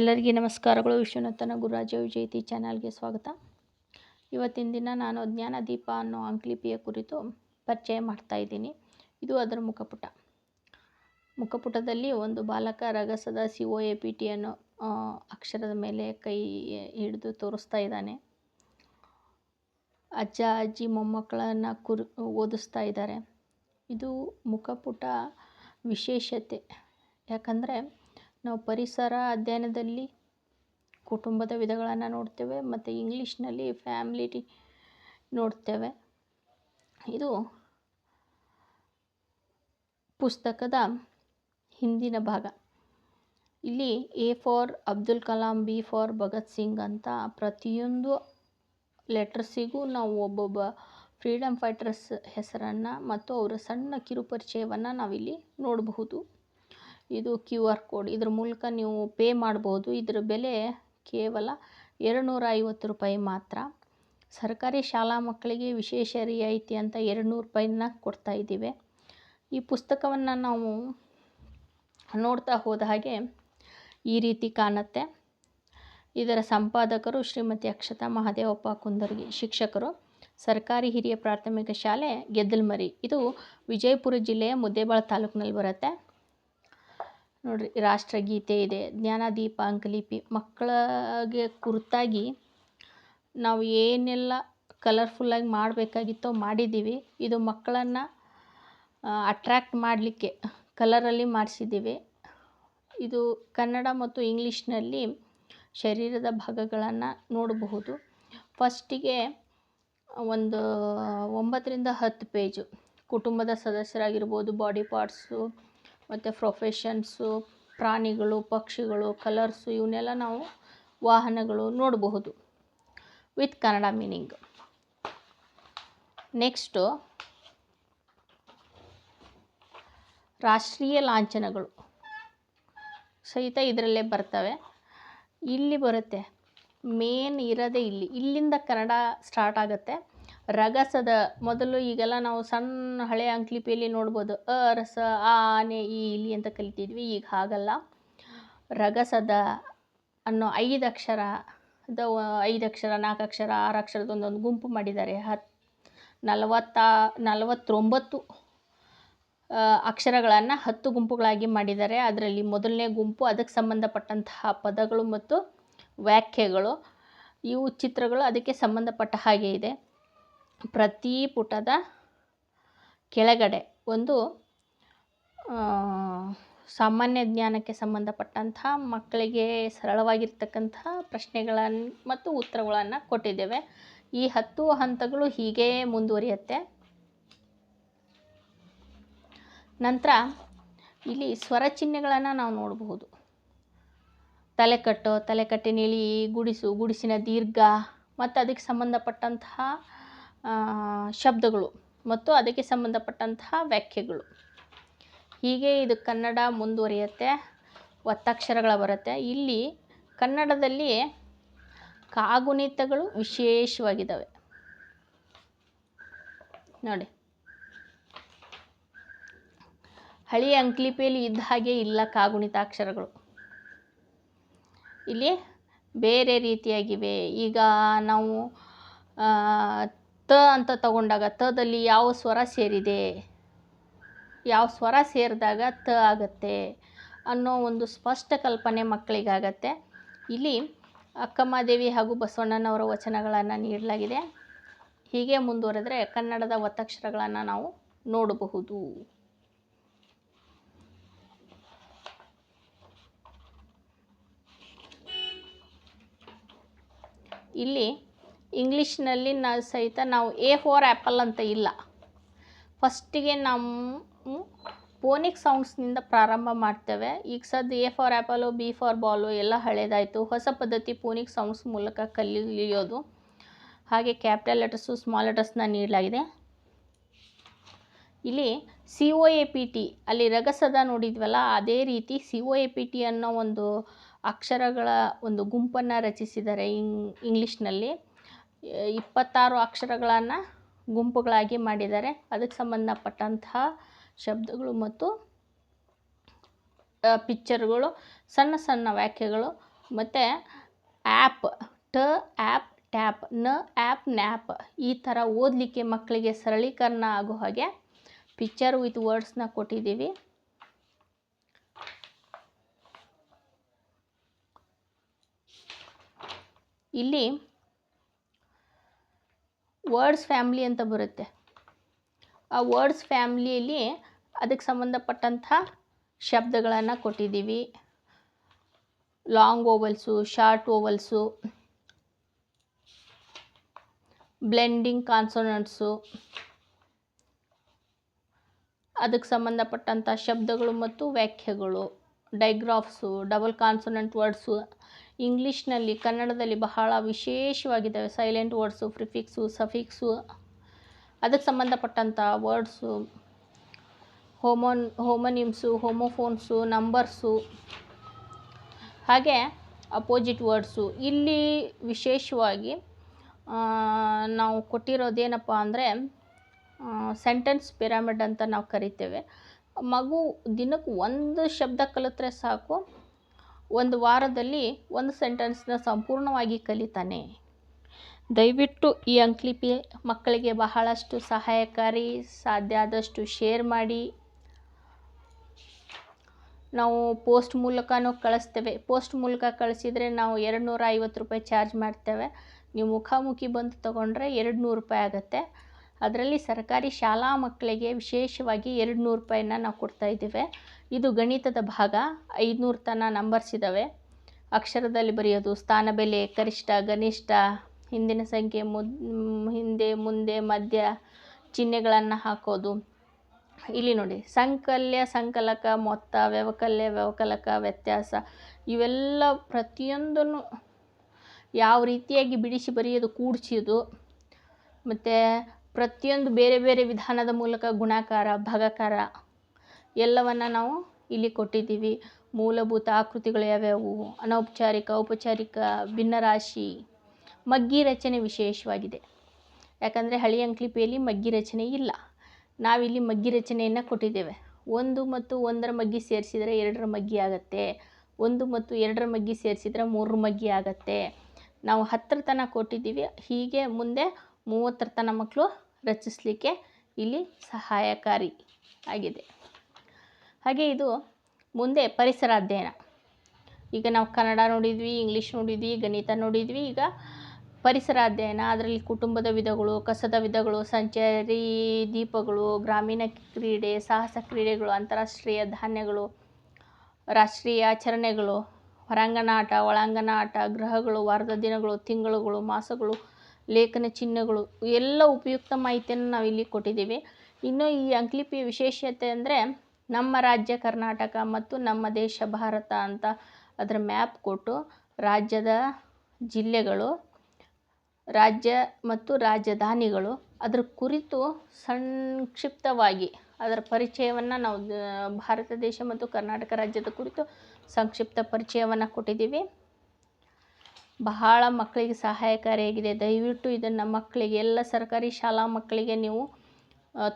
ಎಲ್ಲರಿಗೆ ನಮಸ್ಕಾರಗಳು. ವಿಶ್ವನಾಥನ ಗುರುರಾಜ ವಿಜಯತಿ ಚಾನಲ್ಗೆ ಸ್ವಾಗತ. ಇವತ್ತಿನ ದಿನ ನಾನು ಜ್ಞಾನದೀಪ ಅನ್ನೋ ಅಂಕ್ಲಿಪಿಯ ಕುರಿತು ಪರಿಚಯ ಮಾಡ್ತಾ ಇದ್ದೀನಿ. ಇದು ಅದರ ಮುಖಪುಟ. ಮುಖಪುಟದಲ್ಲಿ ಒಂದು ಬಾಲಕ ರಗಸದ C O A P T ಅನ್ನೋ ಅಕ್ಷರದ ಮೇಲೆ ಕೈ ಹಿಡಿದು ತೋರಿಸ್ತಾ ಇದ್ದಾನೆ. ಅಜ್ಜ, ಅಜ್ಜಿ, ಮೊಮ್ಮಕ್ಕಳನ್ನು ಕುರಿ, ಓದಿಸ್ತಾ ಇದ್ದಾರೆ. ಇದು ಮುಖಪುಟ ವಿಶೇಷತೆ. ಯಾಕಂದರೆ ನಾವು ಪರಿಸರ ಅಧ್ಯಯನದಲ್ಲಿ ಕುಟುಂಬದ ವಿಧಗಳನ್ನು ನೋಡ್ತೇವೆ, ಮತ್ತು ಇಂಗ್ಲೀಷ್ನಲ್ಲಿ ಫ್ಯಾಮಿಲಿ ನೋಡ್ತೇವೆ. ಇದು ಪುಸ್ತಕದ ಹಿಂದಿನ ಭಾಗ. ಇಲ್ಲಿ A for Abdul Kalam, B for Bhagat Singh ಅಂತ ಪ್ರತಿಯೊಂದು ಲೆಟರ್ಸಿಗೂ ನಾವು ಒಬ್ಬೊಬ್ಬ ಫ್ರೀಡಮ್ ಫೈಟರ್ಸ್ ಹೆಸರನ್ನು ಮತ್ತು ಅವರ ಸಣ್ಣ ಕಿರುಪರಿಚಯವನ್ನು ನಾವಿಲ್ಲಿ ನೋಡಬಹುದು. ಇದು ಕ್ಯೂ ಆರ್ ಕೋಡ್. ಇದ್ರ ಮೂಲಕ ನೀವು ಪೇ ಮಾಡ್ಬೋದು. ಇದರ ಬೆಲೆ ಕೇವಲ ಎರಡುನೂರ ಐವತ್ತು ರೂಪಾಯಿ ಮಾತ್ರ. ಸರ್ಕಾರಿ ಶಾಲಾ ಮಕ್ಕಳಿಗೆ ವಿಶೇಷ ರಿಯಾಯಿತಿ ಅಂತ ಎರಡುನೂರು ರೂಪಾಯಿನ ಕೊಡ್ತಾ ಇದ್ದೀವಿ. ಈ ಪುಸ್ತಕವನ್ನು ನಾವು ನೋಡ್ತಾ ಹೋದ ಹಾಗೆ ಈ ರೀತಿ ಕಾಣುತ್ತೆ. ಇದರ ಸಂಪಾದಕರು ಶ್ರೀಮತಿ ಅಕ್ಷತಾ ಮಹಾದೇವಪ್ಪ ಕುಂದರ್ಗಿ ಶಿಕ್ಷಕರು. ಸರ್ಕಾರಿ ಹಿರಿಯ ಪ್ರಾಥಮಿಕ ಶಾಲೆ ಗೆದ್ದಲ್ಮರಿ. ಇದು ವಿಜಯಪುರ ಜಿಲ್ಲೆಯ ಮುದ್ದೇಬಾಳ ತಾಲೂಕಿನಲ್ಲಿ ಬರುತ್ತೆ. ನೋಡ್ರಿ, ರಾಷ್ಟ್ರಗೀತೆ ಇದೆ ಜ್ಞಾನದೀಪ ಅಂಕಲಿಪಿ, ಮಕ್ಕಳಿಗೆ ಕುರಿತಾಗಿ ನಾವು ಏನೆಲ್ಲ ಕಲರ್ಫುಲ್ಲಾಗಿ ಮಾಡಬೇಕಾಗಿತ್ತೋ ಮಾಡಿದ್ದೀವಿ. ಇದು ಮಕ್ಕಳನ್ನು ಅಟ್ರ್ಯಾಕ್ಟ್ ಮಾಡಲಿಕ್ಕೆ ಕಲರಲ್ಲಿ ಮಾಡಿಸಿದ್ದೀವಿ. ಇದು ಕನ್ನಡ ಮತ್ತು ಇಂಗ್ಲೀಷ್ನಲ್ಲಿ ಶರೀರದ ಭಾಗಗಳನ್ನು ನೋಡಬಹುದು. ಫಸ್ಟಿಗೆ ಒಂದು ಒಂಬತ್ತರಿಂದ ಹತ್ತು ಪೇಜು ಕುಟುಂಬದ ಸದಸ್ಯರಾಗಿರ್ಬೋದು ಬಾಡಿ ಪಾರ್ಟ್ಸು ಮತ್ತು ಪ್ರೊಫೆಷನ್ಸು, ಪ್ರಾಣಿಗಳು, ಪಕ್ಷಿಗಳು, ಕಲರ್ಸು, ಇವನ್ನೆಲ್ಲ ನಾವು ವಾಹನಗಳು ನೋಡಬಹುದು. With Kannada meaning. ನೆಕ್ಸ್ಟು, ರಾಷ್ಟ್ರೀಯ ಲಾಂಛನಗಳು. ಸಹಿತ ಇದರಲ್ಲೇ ಬರ್ತವೆ. ಇಲ್ಲಿ ಬರುತ್ತೆ. ಮೇನ್ ಇರೋದೇ ಇಲ್ಲಿ. ಇಲ್ಲಿಂದ ಕನ್ನಡ ಸ್ಟಾರ್ಟ್ ಆಗುತ್ತೆ. ರಗಸದ ಮೊದಲು ಈಗೆಲ್ಲ ನಾವು ಸಣ್ಣ ಹಳೆ ಅಂಕ್ಲಿಪಿಯಲ್ಲಿ ನೋಡ್ಬೋದು. ಅ ರಸ ಆ ಆನೆ ಈ ಇಲಿ ಅಂತ ಕಲಿತಿದ್ವಿ. ಈಗ ಹಾಗಲ್ಲ. ರಗಸದ ಅನ್ನೋ ಐದು ಅಕ್ಷರ, ದ ಐದು ಅಕ್ಷರ, ನಾಲ್ಕು ಅಕ್ಷರ, ಆರು ಅಕ್ಷರದ ಒಂದೊಂದು ಗುಂಪು ಮಾಡಿದ್ದಾರೆ. ಹತ್ತು ನಲವತ್ತ, ನಲವತ್ತೊಂಬತ್ತು ಅಕ್ಷರಗಳನ್ನು ಹತ್ತು ಗುಂಪುಗಳಾಗಿ ಮಾಡಿದ್ದಾರೆ. ಅದರಲ್ಲಿ ಮೊದಲನೇ ಗುಂಪು ಅದಕ್ಕೆ ಸಂಬಂಧಪಟ್ಟಂತಹ ಪದಗಳು ಮತ್ತು ವ್ಯಾಖ್ಯೆಗಳು. ಇವು ಚಿತ್ರಗಳು ಅದಕ್ಕೆ ಸಂಬಂಧಪಟ್ಟ ಹಾಗೆ ಇದೆ. ಪ್ರತಿ ಪುಟದ ಕೆಳಗಡೆ ಒಂದು ಸಾಮಾನ್ಯ ಜ್ಞಾನಕ್ಕೆ ಸಂಬಂಧಪಟ್ಟಂತಹ ಮಕ್ಕಳಿಗೆ ಸರಳವಾಗಿರ್ತಕ್ಕಂತಹ ಪ್ರಶ್ನೆಗಳನ್ನು ಮತ್ತು ಉತ್ತರಗಳನ್ನು ಕೊಟ್ಟಿದ್ದೇವೆ. ಈ ಹತ್ತು ಹಂತಗಳು ಹೀಗೇ ಮುಂದುವರಿಯುತ್ತೆ. ನಂತರ ಇಲ್ಲಿ ಸ್ವರ ಚಿಹ್ನೆಗಳನ್ನು ನಾವು ನೋಡಬಹುದು. ತಲೆಕಟ್ಟು ತಲೆಕಟ್ಟಿನಿಳಿ ಗುಡಿಸು, ಗುಡಿಸಿನ ದೀರ್ಘ ಮತ್ತು ಅದಕ್ಕೆ ಸಂಬಂಧಪಟ್ಟಂತಹ ಶಬ್ದಗಳು ಮತ್ತು ಅದಕ್ಕೆ ಸಂಬಂಧಪಟ್ಟಂತಹ ವ್ಯಾಖ್ಯೆಗಳು. ಹೀಗೆ ಇದು ಕನ್ನಡ ಮುಂದುವರಿಯುತ್ತೆ, ಒತ್ತಕ್ಷರಗಳು ಬರುತ್ತೆ. ಇಲ್ಲಿ ಕನ್ನಡದಲ್ಲಿ ಕಾಗುಣಿತಗಳು ವಿಶೇಷವಾಗಿದ್ದಾವೆ. ನೋಡಿ. ಹಳೆಯ ಅಂಕ್ಲಿಪಿಯಲ್ಲಿ ಇದ್ದ ಹಾಗೆ ಇಲ್ಲ ಕಾಗುಣಿತಾಕ್ಷರಗಳು. ಇಲ್ಲಿ ಬೇರೆ ರೀತಿಯಾಗಿವೆ. ಈಗ ನಾವು ತ ಅಂತ ತಗೊಂಡಾಗ ತದಲ್ಲಿ ಯಾವ ಸ್ವರ ಸೇರಿದೆ? ಯಾವ ಸ್ವರ ಸೇರಿದಾಗ ತ ಆಗತ್ತೆ? ಅನ್ನೋ ಒಂದು ಸ್ಪಷ್ಟ ಕಲ್ಪನೆ ಮಕ್ಕಳಿಗಾಗತ್ತೆ. ಇಲ್ಲಿ ಅಕ್ಕಮ್ಮದೇವಿ ಹಾಗೂ ಬಸವಣ್ಣನವರ ವಚನಗಳನ್ನು ನೀಡಲಾಗಿದೆ. ಹೀಗೆ ಮುಂದುವರೆದರೆ ಕನ್ನಡದ ಒತ್ತಕ್ಷರಗಳನ್ನು ನಾವು ನೋಡಬಹುದು. ಇಲ್ಲಿ ಇಂಗ್ಲೀಷ್ನಲ್ಲಿ ನಾ ಸಹಿತ ನಾವು ಎ ಫೋರ್ ಆ್ಯಪಲ್ ಅಂತ ಇಲ್ಲ. ಫಸ್ಟಿಗೆ ನಾವು ಫೋನಿಕ್ ಸೌಂಡ್ಸ್ನಿಂದ ಪ್ರಾರಂಭ ಮಾಡ್ತೇವೆ. ಈಗ ಸದ್ದು A for apple B for ball ಎಲ್ಲ ಹಳೇದಾಯಿತು. ಹೊಸ ಪದ್ಧತಿ ಫೋನಿಕ್ ಸೌಂಡ್ಸ್ ಮೂಲಕ ಕಲಿಯೋದು. ಹಾಗೆ ಕ್ಯಾಪಿಟಲ್ ಲೆಟರ್ಸು ಸ್ಮಾಲ್ ಲೆಟರ್ಸ್ನ ನೀಡಲಾಗಿದೆ. ಇಲ್ಲಿ C O A P T ಅಲ್ಲಿ ರಗಸದ ನೋಡಿದ್ವಲ್ಲ, ಅದೇ ರೀತಿ C O A P T ಅನ್ನೋ ಒಂದು ಅಕ್ಷರಗಳ ಒಂದು ಗುಂಪನ್ನು ರಚಿಸಿದ್ದಾರೆ ಇಂಗ್ ಇಂಗ್ಲೀಷ್ನಲ್ಲಿ ಇಪ್ಪತ್ತಾರು ಅಕ್ಷರಗಳನ್ನು ಗುಂಪುಗಳಾಗಿ ಮಾಡಿದ್ದಾರೆ. ಅದಕ್ಕೆ ಸಂಬಂಧಪಟ್ಟಂತಹ ಶಬ್ದಗಳು ಮತ್ತು ಪಿಕ್ಚರ್ಗಳು, ಸಣ್ಣ ಸಣ್ಣ ವ್ಯಾಖ್ಯೆಗಳು ಮತ್ತು ಆ್ಯಪ್ ಟ ಆ್ಯಪ್ ಟ್ಯಾಪ್, ನ ಆ್ಯಪ್ ನ್ಯಾಪ್ ಈ ಥರ ಓದಲಿಕ್ಕೆ ಮಕ್ಕಳಿಗೆ ಸರಳೀಕರಣ ಆಗೋ ಹಾಗೆ ಪಿಕ್ಚರ್ ವಿತ್ ವರ್ಡ್ಸ್ನ ಕೊಟ್ಟಿದ್ದೀವಿ. ಇಲ್ಲಿ ವರ್ಡ್ಸ್ ಫ್ಯಾಮ್ಲಿ ಅಂತ ಬರುತ್ತೆ. ಆ ವರ್ಡ್ಸ್ ಫ್ಯಾಮ್ಲಿಯಲ್ಲಿ ಅದಕ್ಕೆ ಸಂಬಂಧಪಟ್ಟಂಥ ಶಬ್ದಗಳನ್ನು ಕೊಟ್ಟಿದ್ದೀವಿ. Long vowels short vowels blending consonants ಅದಕ್ಕೆ ಸಂಬಂಧಪಟ್ಟಂಥ ಶಬ್ದಗಳು ಮತ್ತು ವ್ಯಾಖ್ಯೆಗಳು ಡೈಗ್ರಾಫ್ಸು ಡಬಲ್ ಕಾನ್ಸೋನೆಂಟ್ ವರ್ಡ್ಸು ಇಂಗ್ಲೀಷ್ನಲ್ಲಿ, ಕನ್ನಡದಲ್ಲಿ ಬಹಳ ವಿಶೇಷವಾಗಿದ್ದಾವೆ. ಸೈಲೆಂಟ್ ವರ್ಡ್ಸು, ಪ್ರಿಫಿಕ್ಸು, ಸಫಿಕ್ಸು, ಅದಕ್ಕೆ ಸಂಬಂಧಪಟ್ಟಂಥ ವರ್ಡ್ಸು, ಹೋಮೋನ್, ಹೋಮೋನಿಮ್ಸು, ಹೋಮೋಫೋನ್ಸು, ನಂಬರ್ಸು, ಹಾಗೆ ಅಪೋಸಿಟ್ ವರ್ಡ್ಸು. ಇಲ್ಲಿ ವಿಶೇಷವಾಗಿ ನಾವು ಕೊಟ್ಟಿರೋದೇನಪ್ಪ ಅಂದರೆ ಸೆಂಟೆನ್ಸ್ ಪಿರಾಮಿಡ್ ಅಂತ ನಾವು ಕರಿತೇವೆ. ಮಗು ದಿನಕ್ಕೆ ಒಂದು ಶಬ್ದ ಕಲಿತ್ರೆ ಸಾಕು. ಒಂದು ವಾರದಲ್ಲಿ ಒಂದು ಸೆಂಟೆನ್ಸ್ನ ಸಂಪೂರ್ಣವಾಗಿ ಕಲಿತಾನೆ. ದಯವಿಟ್ಟು ಈ ಅಂಕ್ಲಿಪಿ ಮಕ್ಕಳಿಗೆ ಬಹಳಷ್ಟು ಸಹಾಯಕಾರಿ ಸಾಧ್ಯ ಆದಷ್ಟು ಶೇರ್ ಮಾಡಿ. ನಾವು ಪೋಸ್ಟ್ ಮೂಲಕನೂ ಕಳಿಸ್ತೇವೆ. ಪೋಸ್ಟ್ ಮೂಲಕ ಕಳಿಸಿದರೆ ನಾವು ಎರಡು ನೂರ ಐವತ್ತು ರೂಪಾಯಿ ಚಾರ್ಜ್ ಮಾಡ್ತೇವೆ. ನೀವು ಮುಖಾಮುಖಿ ಬಂದು ತೊಗೊಂಡ್ರೆ ಎರಡು ನೂರು ರೂಪಾಯಿ ಆಗುತ್ತೆ. ಅದರಲ್ಲಿ ಸರ್ಕಾರಿ ಶಾಲಾ ಮಕ್ಕಳಿಗೆ ವಿಶೇಷವಾಗಿ ಎರಡು ನೂರು ರೂಪಾಯಿನ ನಾವು ಕೊಡ್ತಾಯಿದ್ದೇವೆ ಇದು ಗಣಿತದ ಭಾಗ. ಐದುನೂರು ತನಕ ನಂಬರ್ಸ್ ಇದ್ದಾವೆ ಅಕ್ಷರದಲ್ಲಿ ಬರೆಯೋದು ಸ್ಥಾನ, ಬೆಲೆ, ಕನಿಷ್ಠ ಗನಿಷ್ಠ ಹಿಂದಿನ ಸಂಖ್ಯೆ ಮುದ್ ಹಿಂದೆ, ಮುಂದೆ, ಮಧ್ಯ, ಚಿಹ್ನೆಗಳನ್ನು ಹಾಕೋದು. ಇಲ್ಲಿ ನೋಡಿ, ಸಂಕಲ್ಯ, ಸಂಕಲಕ, ಮೊತ್ತ, ವ್ಯವಕಲ್ಯ, ವ್ಯವಕಲಕ, ವ್ಯತ್ಯಾಸ, ಇವೆಲ್ಲ ಪ್ರತಿಯೊಂದನ್ನು ಯಾವ ರೀತಿಯಾಗಿ ಬಿಡಿಸಿ ಬರೆಯೋದು ಕೂಡಿಸೋದು ಮತ್ತು ಪ್ರತಿಯೊಂದು ಬೇರೆ ಬೇರೆ ವಿಧಾನದ ಮೂಲಕ ಗುಣಾಕಾರ, ಭಾಗಾಕಾರ ಎಲ್ಲವನ್ನು ನಾವು ಇಲ್ಲಿ ಕೊಟ್ಟಿದ್ದೀವಿ. ಮೂಲಭೂತ ಆಕೃತಿಗಳು ಯಾವ್ಯಾವು? ಅನೌಪಚಾರಿಕ, ಔಪಚಾರಿಕ, ಭಿನ್ನರಾಶಿ, ಮಗ್ಗಿ ರಚನೆ ವಿಶೇಷವಾಗಿದೆ. ಯಾಕಂದರೆ ಹಳೆಯ ಅಂಕ್ಲಿಪಿಯಲ್ಲಿ ಮಗ್ಗಿ ರಚನೆ ಇಲ್ಲ. ನಾವಿಲ್ಲಿ ಮಗ್ಗಿ ರಚನೆಯನ್ನು ಕೊಟ್ಟಿದ್ದೇವೆ. ಒಂದು ಮತ್ತು ಒಂದರ ಮಗ್ಗಿ ಸೇರಿಸಿದರೆ ಎರಡರ ಮಗ್ಗಿ ಆಗತ್ತೆ. ಒಂದು ಮತ್ತು ಎರಡರ ಮಗ್ಗಿ ಸೇರಿಸಿದರೆ ಮೂರರ ಮಗ್ಗಿ ಆಗತ್ತೆ. ನಾವು ಹತ್ತರ ತನಕ ಕೊಟ್ಟಿದ್ದೀವಿ. ಹೀಗೆ ಮುಂದೆ ಮೂವತ್ತರ ತನಕ ಮಕ್ಕಳು ರಚಿಸಲಿಕ್ಕೆ ಇಲ್ಲಿ ಸಹಾಯಕಾರಿ ಆಗಿದೆ. ಹಾಗೆ ಇದು ಮುಂದೆ ಪರಿಸರ ಅಧ್ಯಯನ. ಈಗ ನಾವು ಕನ್ನಡ ನೋಡಿದ್ವಿ, ಇಂಗ್ಲೀಷ್ ನೋಡಿದ್ವಿ, ಗಣಿತ ನೋಡಿದ್ವಿ, ಈಗ ಪರಿಸರ ಅಧ್ಯಯನ. ಅದರಲ್ಲಿ ಕುಟುಂಬದ ವಿಧಗಳು, ಕಸದ ವಿಧಗಳು, ಸಂಚಾರಿ ದೀಪಗಳು, ಗ್ರಾಮೀಣ ಕ್ರೀಡೆ, ಸಾಹಸ ಕ್ರೀಡೆಗಳು, ಅಂತಾರಾಷ್ಟ್ರೀಯ ಧಾನ್ಯಗಳು, ರಾಷ್ಟ್ರೀಯ ಆಚರಣೆಗಳು ಹೊರಾಂಗಣ ಆಟ ಒಳಾಂಗಣ ಆಟ ಗ್ರಹಗಳು, ವಾರದ ದಿನಗಳು, ತಿಂಗಳುಗಳು, ಮಾಸಗಳು, ಲೇಖನ ಚಿಹ್ನೆಗಳು ಎಲ್ಲ ಉಪಯುಕ್ತ ಮಾಹಿತಿಯನ್ನು ನಾವು ಇಲ್ಲಿ ಕೊಟ್ಟಿದ್ದೀವಿ. ಇನ್ನು ಈ ಅಂಕ್ಲಿಪಿಯ ವಿಶೇಷತೆ ಅಂದರೆ ನಮ್ಮ ರಾಜ್ಯ ಕರ್ನಾಟಕ ಮತ್ತು ನಮ್ಮ ದೇಶ ಭಾರತ ಅಂತ ಅದರ ಮ್ಯಾಪ್ ಕೊಟ್ಟು ರಾಜ್ಯದ ಜಿಲ್ಲೆಗಳು, ರಾಜ್ಯ ಮತ್ತು ರಾಜಧಾನಿಗಳು ಅದರ ಕುರಿತು ಸಂಕ್ಷಿಪ್ತವಾಗಿ ಅದರ ಪರಿಚಯವನ್ನು ನಾವು ಭಾರತ ದೇಶ ಮತ್ತು ಕರ್ನಾಟಕ ರಾಜ್ಯದ ಕುರಿತು ಸಂಕ್ಷಿಪ್ತ ಪರಿಚಯವನ್ನು ಕೊಟ್ಟಿದ್ದೀವಿ. ಬಹಳ ಮಕ್ಕಳಿಗೆ ಸಹಾಯಕಾರಿಯಾಗಿದೆ ದಯವಿಟ್ಟು ಇದನ್ನು ಮಕ್ಕಳಿಗೆ, ಎಲ್ಲ ಸರ್ಕಾರಿ ಶಾಲಾ ಮಕ್ಕಳಿಗೆ ನೀವು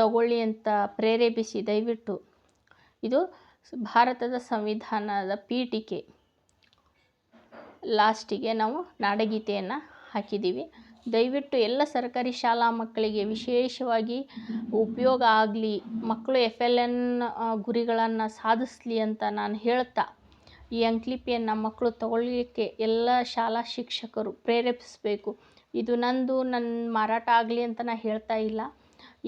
ತಗೊಳ್ಳಿ ಅಂತ ಪ್ರೇರೇಪಿಸಿ. ದಯವಿಟ್ಟು ಇದು ಭಾರತದ ಸಂವಿಧಾನದ ಪೀಠಿಕೆ. ಲಾಸ್ಟಿಗೆ ನಾವು ನಾಡಗೀತೆಯನ್ನು ಹಾಕಿದ್ದೀವಿ. ದಯವಿಟ್ಟು ಎಲ್ಲ ಸರ್ಕಾರಿ ಶಾಲಾ ಮಕ್ಕಳಿಗೆ ವಿಶೇಷವಾಗಿ ಉಪಯೋಗ ಆಗಲಿ, ಮಕ್ಕಳು ಎಫ್ ಎಲ್ ಎನ್ ಗುರಿಗಳನ್ನು ಸಾಧಿಸ್ಲಿ ಅಂತ ನಾನು ಹೇಳ್ತಾ, ಈ ಅಂಕ್ಲಿಪಿಯನ್ನು ಮಕ್ಕಳು ತಗೊಳ್ಳಿಕ್ಕೆ ಎಲ್ಲ ಶಾಲಾ ಶಿಕ್ಷಕರು ಪ್ರೇರೇಪಿಸಬೇಕು. ಇದು ನಂದು ನನ್ನ ಮಾರಾಟ ಆಗಲಿ ಅಂತ ನಾನು ಹೇಳ್ತಾ ಇಲ್ಲ.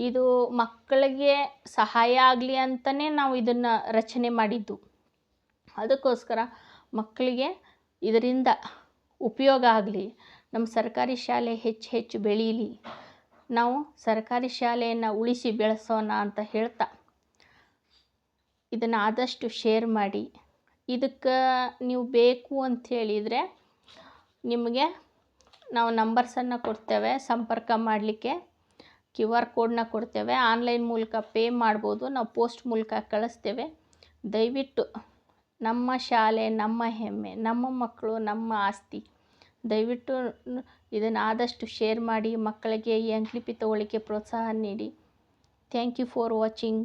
ಇದು ಮಕ್ಕಳಿಗೆ ಸಹಾಯ ಆಗಲಿ ಅಂತಲೇ ನಾವು ಇದನ್ನು ರಚನೆ ಮಾಡಿದ್ದು. ಅದಕ್ಕೋಸ್ಕರ ಮಕ್ಕಳಿಗೆ ಇದರಿಂದ ಉಪಯೋಗ ಆಗಲಿ, ನಮ್ಮ ಸರ್ಕಾರಿ ಶಾಲೆ ಹೆಚ್ಚು ಹೆಚ್ಚು ಬೆಳೀಲಿ, ನಾವು ಸರ್ಕಾರಿ ಶಾಲೆಯನ್ನು ಉಳಿಸಿ ಬೆಳೆಸೋಣ ಅಂತ ಹೇಳ್ತಾ ಇದನ್ನು ಆದಷ್ಟು ಶೇರ್ ಮಾಡಿ. ಇದಕ್ಕೆ ನೀವು ಬೇಕು ಅಂತ ಹೇಳಿದರೆ ನಿಮಗೆ ನಾವು ನಂಬರ್ಸನ್ನು ಕೊಡ್ತೇವೆ, ಸಂಪರ್ಕ ಮಾಡಲಿಕ್ಕೆ. ಕ್ಯೂ ಆರ್ ಕೋಡನ್ನ ಕೊಡ್ತೇವೆ. ಆನ್ಲೈನ್ ಮೂಲಕ ಪೇ ಮಾಡ್ಬೋದು. ನಾವು ಪೋಸ್ಟ್ ಮೂಲಕ ಕಳಿಸ್ತೇವೆ. ದಯವಿಟ್ಟು ನಮ್ಮ ಶಾಲೆ, ನಮ್ಮ ಹೆಮ್ಮೆ, ನಮ್ಮ ಮಕ್ಕಳು, ನಮ್ಮ ಆಸ್ತಿ, ದಯವಿಟ್ಟು ಇದನ್ನು ಆದಷ್ಟು ಶೇರ್ ಮಾಡಿ, ಮಕ್ಕಳಿಗೆ ಈ ಅಂಕ್ಲಿಪಿ ತಗೊಳ್ಳಿಕ್ಕೆ ಪ್ರೋತ್ಸಾಹ ನೀಡಿ. Thank you for watching